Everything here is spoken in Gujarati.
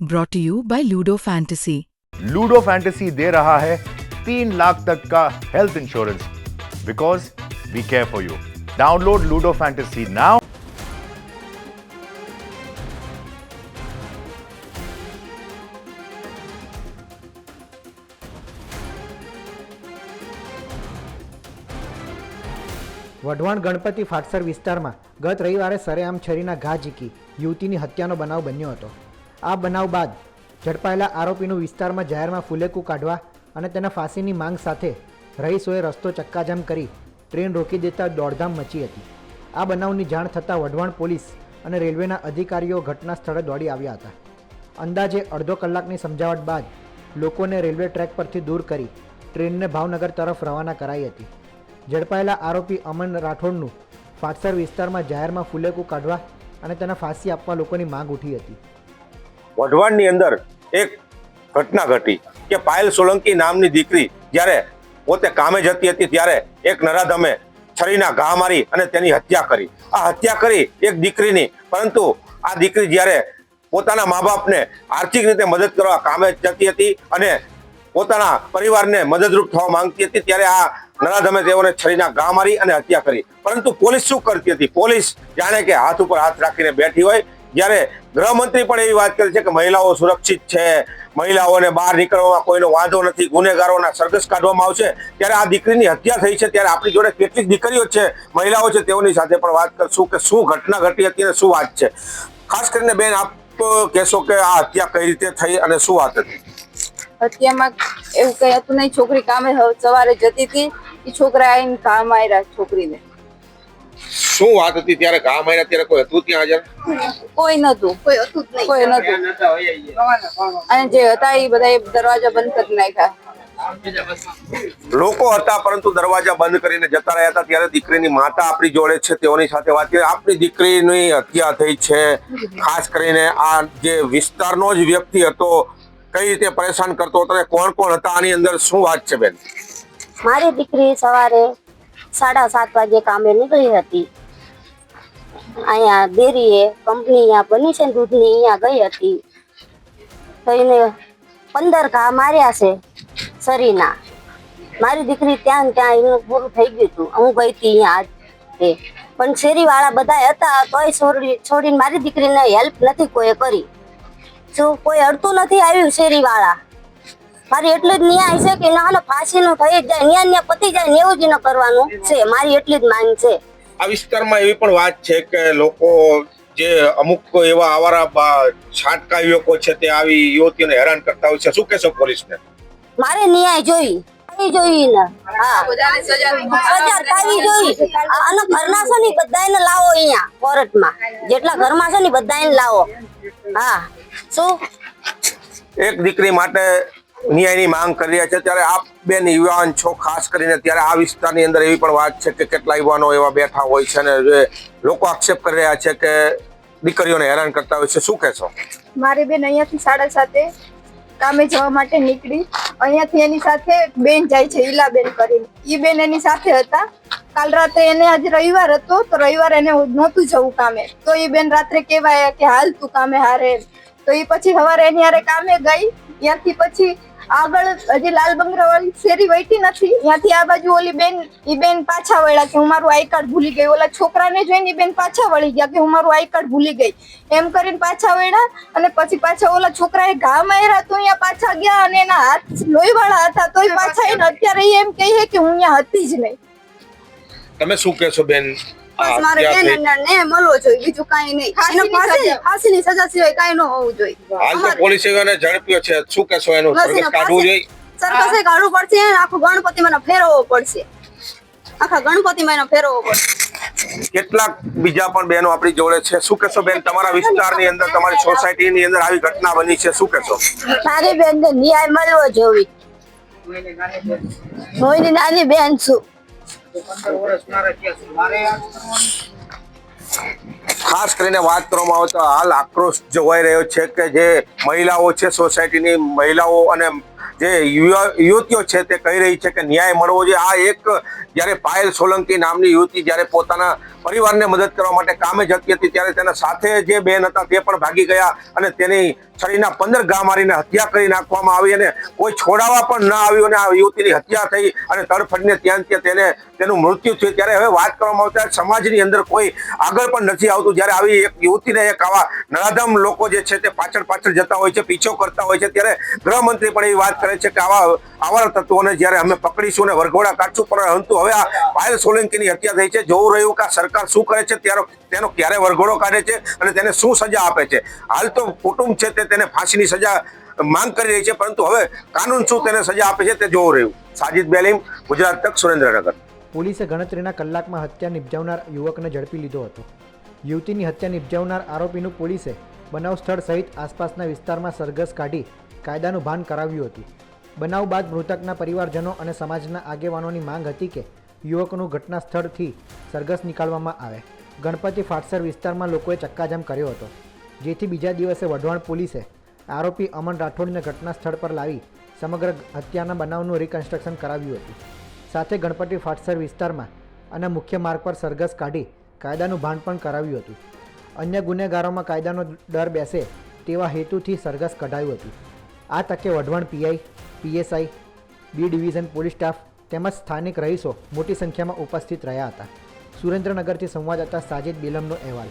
brought to you by Ludo Fantasy. Ludo Fantasy दे रहा है तीन लाख तक का health insurance because we care for you download Ludo Fantasy now Wadhwan Ganpati Fatsar વિસ્તારમાં ગત રવિવારે સરેઆમ છરીના ઘા ઝીકી યુવતીની હત્યાનો બનાવ બન્યો હતો આ બનાવ બાદ ઝડપાયેલા આરોપીનું વિસ્તારમાં જાહેરમાં ફુલેકું કાઢવા અને તેના ફાંસીની માંગ સાથે રહીશોએ રસ્તો ચક્કાજામ કરી ટ્રેન રોકી દેતા દોડધામ મચી હતી. આ બનાવની જાણ થતાં વઢવાણ પોલીસ અને રેલવેના અધિકારીઓ ઘટના સ્થળે દોડી આવ્યા હતા. અંદાજે અડધો કલાકની સમજાવટ બાદ લોકોને રેલવે ટ્રેક પરથી દૂર કરી ટ્રેનને ભાવનગર તરફ રવાના કરાઈ હતી. ઝડપાયેલા આરોપી અમન રાઠોડનું ફાટસર વિસ્તારમાં જાહેરમાં ફુલેકું કાઢવા અને તેના ફાંસી આપવા લોકોની માંગ ઉઠી હતી. વઢવાણની અંદર એક ઘટના ઘટી કે પાયલ સોલંકી નામની દીકરી જ્યારે પોતે કામે જતી હતી ત્યારે એક નરાધમે છરીના ઘા મારી અને તેની હત્યા કરી. આ હત્યા કરી એક દીકરીની, પરંતુ આ દીકરી જ્યારે પોતાના મા બાપને આર્થિક રીતે મદદ કરવા કામે જતી હતી અને પોતાના પરિવારને મદદરૂપ થવા માંગતી હતી, ત્યારે આ નરાધમે તેઓને છરીના ઘા મારી અને હત્યા કરી. પરંતુ પોલીસ શું કરતી હતી? પોલીસ જાણે કે હાથ ઉપર હાથ રાખીને બેઠી હોય. જ્યારે ગૃહમંત્રી પણ એવી વાત કરે છે કે મહિલાઓ સુરક્ષિત છે, મહિલાઓને બહાર નીકળવામાં કોઈનો વાંધો નથી, ગુનેગારોના સરઘસ કાઢવામાં આવશે. ત્યારે આ દીકરીની હત્યા થઈ છે, ત્યારે આપણી જોડે કેટલીક દીકરીઓ છે, મહિલાઓ છે, તેઓની સાથે પણ વાત કરશું કે શું ઘટના ઘટી હતી અને શું વાત છે. ખાસ કરીને બેન, આપ કહેશો કે આ હત્યા કઈ રીતે થઈ અને શું વાત હતી? હત્યામાં એવું કઈ હતું નહીં, છોકરી કામે સવારે જતી હતી, એ છોકરા આવીને કામ આવ્યા છોકરીને. શું વાત હતી? ત્યારે ઘા માર્યા ત્યારે કોઈ હતું ત્યાં હાજર? કોઈ નતું કોઈ હતું જ નહીં. કોઈ નતું અને જે હતા એ બધા દરવાજા બંધ કરી નાખ્યા. લોકો હતા પરંતુ દરવાજા બંધ કરીને જતા રહ્યા હતા. ત્યારે દીકરીની માતા આપણી જોડે છે તેઓની સાથે વાત કરીએ આપણી દીકરીની હત્યા થઈ છે. ખાસ કરીને આ જે વિસ્તારનો જ વ્યક્તિ હતો કઈ રીતે પરેશાન કરતો હતો અને કોણ કોણ હતા આની અંદર શું વાત છે બેન? મારી દીકરી સવારે સાડા સાત વાગે કામે નીકળી હતી. અહીંયા ડેરીએ કંપની અહીંયા બની છે દૂધની અહીંયા ગઈ હતી. તો એને પંદર ઘા માર્યા છે શરીરના. મારી દીકરી ત્યાં ત્યાં એનું પૂરું થઈ ગયું હતું. હું ગઈ હતી અહીંયા પણ શેરીવાળા બધા હતા, તોય છોડી, છોડીને મારી દીકરીને હેલ્પ નથી કોઈએ કરી. શું કોઈ અડતું નથી આવ્યું શેરીવાળા? મારી એટલી જ ન્યાય છે કે ના ફાંસીનું થઈ જ જાય ન્યા ન્યા પતી જાય ને એવું જ ન કરવાનું છે. મારી એટલી જ માંગ છે. આ વિસ્તારમાં એવી પણ વાત છે કે લોકો જે અમુક એવા આવારા છાટકા યુવકો છે તે આવી યુવતીઓને હેરાન કરતા હોય છે. શું કહેશો પોલીસને? મારે ન્યાય જોઈ થવી જોઈ ને હા. સજા સજા થવી જોઈ. અને ઘરના છે ને બધાને લાવો અહીંયા કોર્ટમાં. જેટલા ઘરમાં છે ને બધાને લાવો. હા. શું? એક દીકરી માટે ન્યાયની માંગ કરી રહ્યા છે. ત્યારે આપ બેન યુવાન છો, ખાસ કરીને ત્યારે આ વિસ્તારની અંદર એવી પણ વાત છે કે કેટલા યુવાનો એવા બેઠા હોય છે અને લોકો આક્ષેપ કરી રહ્યા છે કે દીકરીઓને હેરાન કરતા હોય છે. શું કહેશો? મારી બેન અહીંયાથી સાડા સાતે કામે જવા માટે નીકળી. અહીંયાથી એની સાથે બેન જાય છે, ઈલાબેન કરીને. ઈ બેન એની સાથે હતા. કાલ રાત્રે એને આજે રવિવાર હતો, તો રવિવાર એને નહોતું જવું કામે. તો એ બેન રાત્રે કહેવાય કે હાલ તું કામે હારે તો એ પછી સવારે એની હારે કામે ગઈ. ત્યાંથી પછી આગળ હજી લાલ બંગરા વાળી શેરી વૈટી નથી. ત્યાંથી આ બાજુ ઓલી બેન, ઈ બેન પાછા વળ્યા કે હું મારું આઈ કાર્ડ ભૂલી ગઈ. ઓલા છોકરાને જોઈને ઈ બેન પાછા વળી ગયા કે હું મારું આઈ કાર્ડ ભૂલી ગઈ. એમ કરીને પાછા વળ્યા અને પછી પાછા ઓલા છોકરાએ ઘા માર્યા તો અહીંયા પાછા ગયા અને એના હાથ લોહી વાળા હતા તોય પાછા એને અત્યારે એમ કહે કે હું અહીંયા હતી જ નહીં. તમે શું કહેશો બેન? બસ મારે બેન ને મળવો જોઈએ બીજું કઈ નહીં. એનો ફાંસી સજા. ફાંસીની સજા સિવાય કઈ ન હોવું જોઈએ. હાલ તો પોલીસે એને ઝડપ્યો છે. શું કહેશો એનું? બસ કાઢવું જોઈએ. સરકસે કાઢવું પડશે આખું ગણપતિમાં એને ફેરવવો પડશે. આખા ગણપતિ માં ફેરવવો પડશે. કેટલાક બીજા પણ બહેનો આપણી જોડે છે. શું કહેશો બેન? તમારા વિસ્તારની અંદર તમારી સોસાયટીની અંદર આવી ઘટના બની છે. શું કહેશો? મારી બેન ને ન્યાય મળવો જોઈએ. હું નાની બેન છું. ખાસ કરીને વાત કરવામાં આવે તો હાલ આક્રોશ જોવાઈ રહ્યો છે કે જે મહિલાઓ છે સોસાયટીની મહિલાઓ અને જે યુવા- યુવતીઓ છે તે કહી રહી છે કે ન્યાય મળવો જોઈએ. આ એક જ્યારે પાયલ સોલંકી નામની યુવતી જ્યારે પોતાના પરિવારને મદદ કરવા માટે કામે જતી હતી, ત્યારે તેના સાથે જે બેન હતા તે પણ ભાગી ગયા અને તેની છરીના પંદર ઘા મારીને હત્યા કરી નાખવામાં આવી અને કોઈ છોડાવવા પણ ન આવ્યું અને આ યુવતીની હત્યા થઈ અને તડફડીને ત્યાં ત્યાં તેને, તેનું મૃત્યુ થયું. ત્યારે હવે વાત કરવામાં આવતા સમાજની અંદર કોઈ આગળ પણ નથી આવતું. જ્યારે આવી એક યુવતીને એક આવા નરાધમ લોકો જે છે તે પાછળ પાછળ જતા હોય છે, પીછો કરતા હોય છે. ત્યારે ગૃહમંત્રી પણ એવી વાત કરે છે કે આવા આવા તત્વોને જ્યારે અમે પકડીશું અને વરઘોડા કાઢશું, પરંતુ હવે આ પાયલ સોલંકીની હત્યા થઈ છે. જોવું રહ્યું કે આ સરકાર શું કરે છે, ત્યારે તેનો ક્યારે વરઘોડો કાઢે છે અને તેને શું સજા આપે છે. હાલ તો કુટુંબ છે તે તેને ફાંસીની સજા માંગ કરી રહી છે, પરંતુ હવે કાનૂન શું તેને સજા આપે છે તે જોવું રહ્યું. સાજિદ બેલીમ, ગુજરાત તક, સુરેન્દ્રનગર. પોલીસે ગણતરીના કલાકમાં હત્યા નિપજાવનાર યુવકને ઝડપી લીધો હતો. યુવતીની હત્યા નિપજાવનાર આરોપીનું પોલીસે બનાવ સ્થળ સહિત આસપાસના વિસ્તારમાં સરઘસ કાઢી કાયદાનું ભાન કરાવ્યું હતું. બનાવ બાદ મૃતકના પરિવારજનો અને સમાજના આગેવાનોની માંગ હતી કે યુવકનું ઘટના સ્થળથી સરઘસ નીકાળવામાં આવે. ગણપતિ ફાટસર વિસ્તારમાં લોકોએ ચક્કાજામ કર્યો હતો, જેથી બીજા દિવસે વઢવાણ પોલીસે આરોપી અમન રાઠોડને ઘટના સ્થળ પર લાવી સમગ્ર હત્યાના બનાવનું રિકન્સ્ટ્રક્શન કરાવ્યું હતું. સાથે ગણપતિ ફાટસર વિસ્તારમાં અને મુખ્ય માર્ગ પર સરઘસ કાઢી કાયદાનું ભાન પણ કરાવ્યું હતું. અન્ય ગુનેગારોમાં કાયદાનો ડર બેસે તેવા હેતુથી સરઘસ કઢાયું હતું. આ તકે Wadhwan PI, PSI, B division police staff તેમજ સ્થાનિક રહીશો મોટી સંખ્યામાં ઉપસ્થિત રહ્યા હતા. સુરેન્દ્રનગરથી સંવાદદાતા સાજિદ બિલમનો અહેવાલ.